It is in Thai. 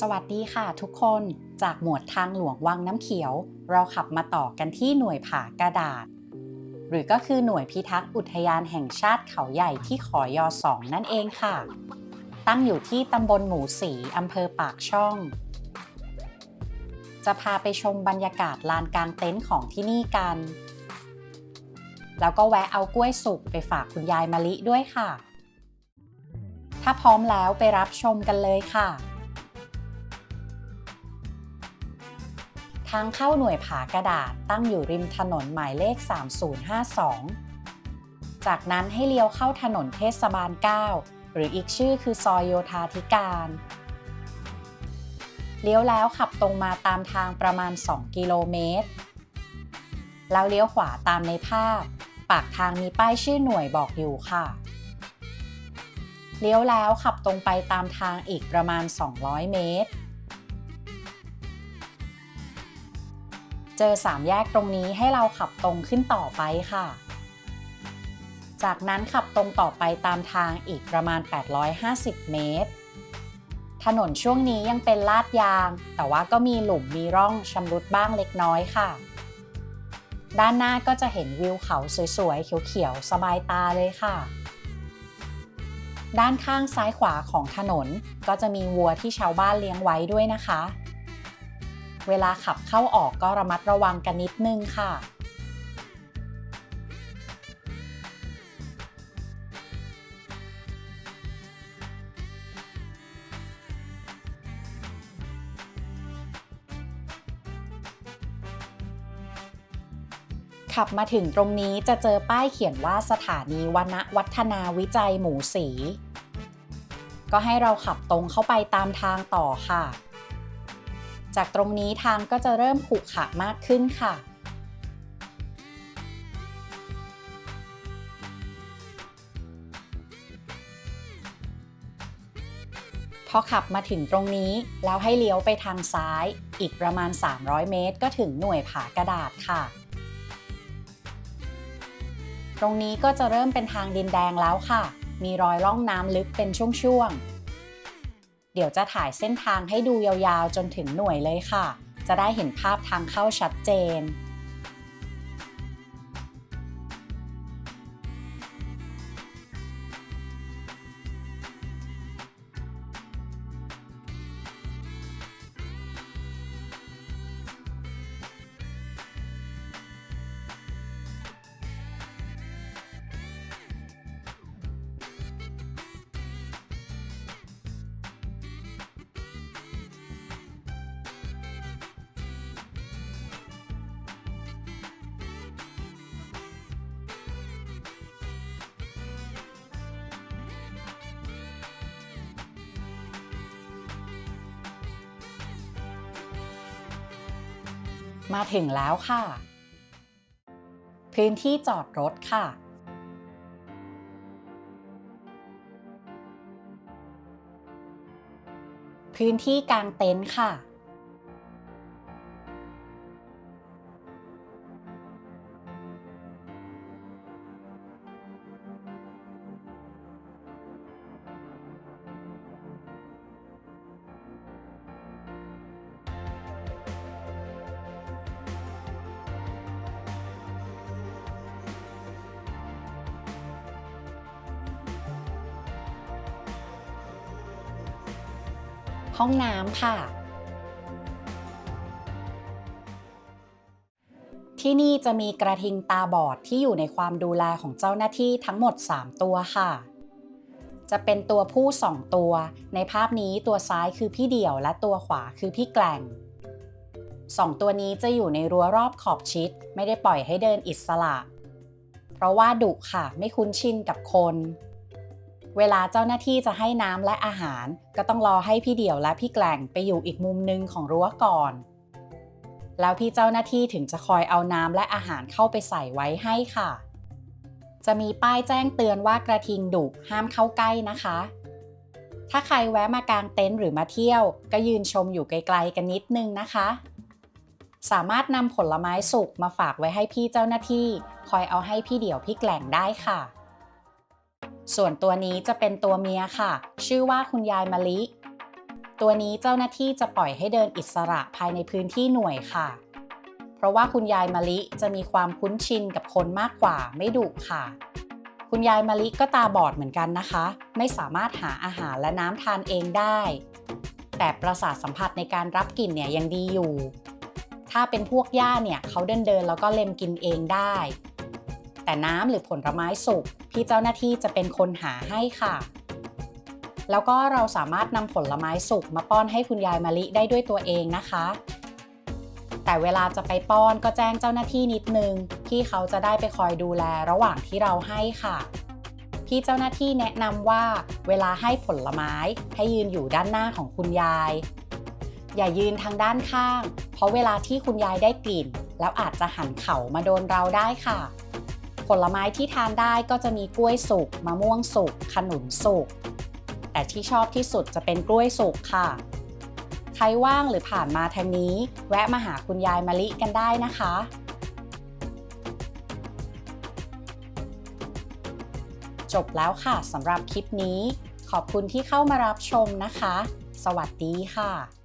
สวัสดีค่ะทุกคนจากหมวดทางหลวงวังน้ำเขียว เราขับมาต่อกันที่หน่วยผากระดาษ หรือก็คือหน่วยพิทักษ์อุทยานแห่งชาติเขาใหญ่ที่ขอยอสองนั่นเองค่ะ ตั้งอยู่ที่ตำบลหมูสีอำเภอปากช่อง จะพาไปชมบรรยากาศลานกลางเต็นท์ของที่นี่กัน แล้วก็แวะเอากล้วยสุกไปฝากคุณยายมะลิด้วยค่ะ ถ้าพร้อมแล้วไปรับชมกันเลยค่ะ ทางเข้าหน่วยผากระดาษตั้งอยู่ริมถนนหมายเลข 3052 จากนั้นให้เลี้ยวเข้าถนนเทศบาล 9 หรืออีกชื่อคือซอยโยธาธิการ เลี้ยวแล้วขับตรงมาตามทางประมาณ 2 กิโลเมตร แล้วเลี้ยวขวาตามในภาพ ปากทางมีป้ายชื่อหน่วยบอกอยู่ค่ะ เลี้ยวแล้วขับตรงไปตามทางอีกประมาณ 200 เมตร เจอสามแยกตรงนี้ให้เราขับตรงขึ้นต่อไปค่ะ จากนั้นขับตรงต่อไปตามทางอีกประมาณ 850 เมตร ถนนช่วงนี้ยังเป็นลาดยาง แต่ว่าก็มีหลุมมีร่องชำรุดบ้างเล็กน้อยค่ะ ด้านหน้าก็จะเห็นวิวเขาสวยๆ เขียวๆ สบายตาเลยค่ะ ด้านข้างซ้ายขวาของถนนก็จะมีวัวที่ชาวบ้านเลี้ยงไว้ด้วยนะคะ เวลาขับเข้าออกก็ระมัดระวังกันนิดนึงค่ะขับมาถึงตรงนี้จะเจอป้ายเขียนว่าสถานีวณวัฒนาวิจัยหมูสี ก็ให้เราขับตรงเข้าไปตามทางต่อค่ะ จากตรงนี้ทางก็จะเริ่มขรุขระมากขึ้นค่ะ พอขับมาถึงตรงนี้ แล้วให้เลี้ยวไปทางซ้าย อีกประมาณ 300 เมตร ก็ถึงหน่วยผากระดาษค่ะ ตรงนี้ก็จะเริ่มเป็นทางดินแดงแล้วค่ะ มีรอยล่องน้ำลึกเป็นช่วงๆ เดี๋ยวจะถ่ายเส้นทางให้ดูยาวๆ จนถึงหน่วยเลยค่ะ จะได้เห็นภาพทางเข้าชัดเจน มาถึงแล้วค่ะ พื้นที่จอดรถค่ะ พื้นที่กางเต็นท์ค่ะ ห้องน้ำค่ะ ที่นี่จะมีกระทิงตาบอดที่อยู่ในความดูแลของเจ้าหน้าที่ทั้งหมด 3 ตัวค่ะ จะเป็นตัวผู้ 2 ตัว ในภาพนี้ตัวซ้ายคือพี่เดี่ยวและตัวขวาคือพี่แกล่ง2ตัวนี้จะอยู่ในรั้วรอบขอบชิด ไม่ได้ปล่อยให้เดินอิสระ เพราะว่าดุค่ะไม่คุ้นชินกับคน เวลาเจ้าหน้าที่จะให้น้ำและอาหาร ก็ต้องรอให้พี่เดี่ยวและพี่แกล่งไปอยู่อีกมุมหนึ่งของรั้วก่อน แล้วพี่เจ้าหน้าที่ถึงจะคอยเอาน้ำและอาหารเข้าไปใส่ไว้ให้ค่ะ จะมีป้ายแจ้งเตือนว่ากระทิงดุห้ามเข้าใกล้นะคะ ถ้าใครแวะมากางเต็นท์หรือมาเที่ยว ก็ยืนชมอยู่ไกลๆกันนิดนึงนะคะ สามารถนำผลไม้สุกมาฝากไว้ให้พี่เจ้าหน้าที่ คอยเอาให้พี่เดี่ยวพี่แกล่งได้ค่ะ ส่วนตัวนี้จะเป็นตัวเมียค่ะ ชื่อว่าคุณยายมะลิ ตัวนี้เจ้าหน้าที่จะปล่อยให้เดินอิสระภายในพื้นที่หน่วยค่ะ เพราะว่าคุณยายมะลิจะมีความคุ้นชินกับคนมากกว่าไม่ดุค่ะ คุณยายมะลิก็ตาบอดเหมือนกันนะคะ ไม่สามารถหาอาหารและน้ำทานเองได้ แต่ประสาทสัมผัสในการรับกลิ่นเนี่ยยังดีอยู่ ถ้าเป็นพวกหญ้าเนี่ยเขาเดินเดินแล้วก็เล็มกินเองได้ แต่น้ำหรือผลไม้สุก พี่เจ้าหน้าที่จะเป็นคนหาให้ค่ะ แล้วก็เราสามารถนำผลไม้สุกมาป้อนให้คุณยายมะลิได้ด้วยตัวเองนะคะ แต่เวลาจะไปป้อนก็แจ้งเจ้าหน้าที่นิดนึง ที่เขาจะได้ไปคอยดูแลระหว่างที่เราให้ค่ะพี่เจ้าหน้าที่แนะนำว่าเวลาให้ผลไม้ให้ยืนอยู่ด้านหน้าของคุณยาย อย่ายืนทางด้านข้าง เพราะเวลาที่คุณยายได้กลิ่น แล้วอาจจะหันเข่ามาโดนเราได้ค่ะ ผลไม้ที่ทานได้ก็จะมีกล้วยสุกมะม่วงสุกขนุนสุก แต่ที่ชอบที่สุดจะเป็นกล้วยสุกค่ะ ใครว่างหรือผ่านมาทางนี้ แวะมาหาคุณยายมะลิกันได้นะคะจบแล้วค่ะสำหรับคลิปนี้ ขอบคุณที่เข้ามารับชมนะคะ สวัสดีค่ะ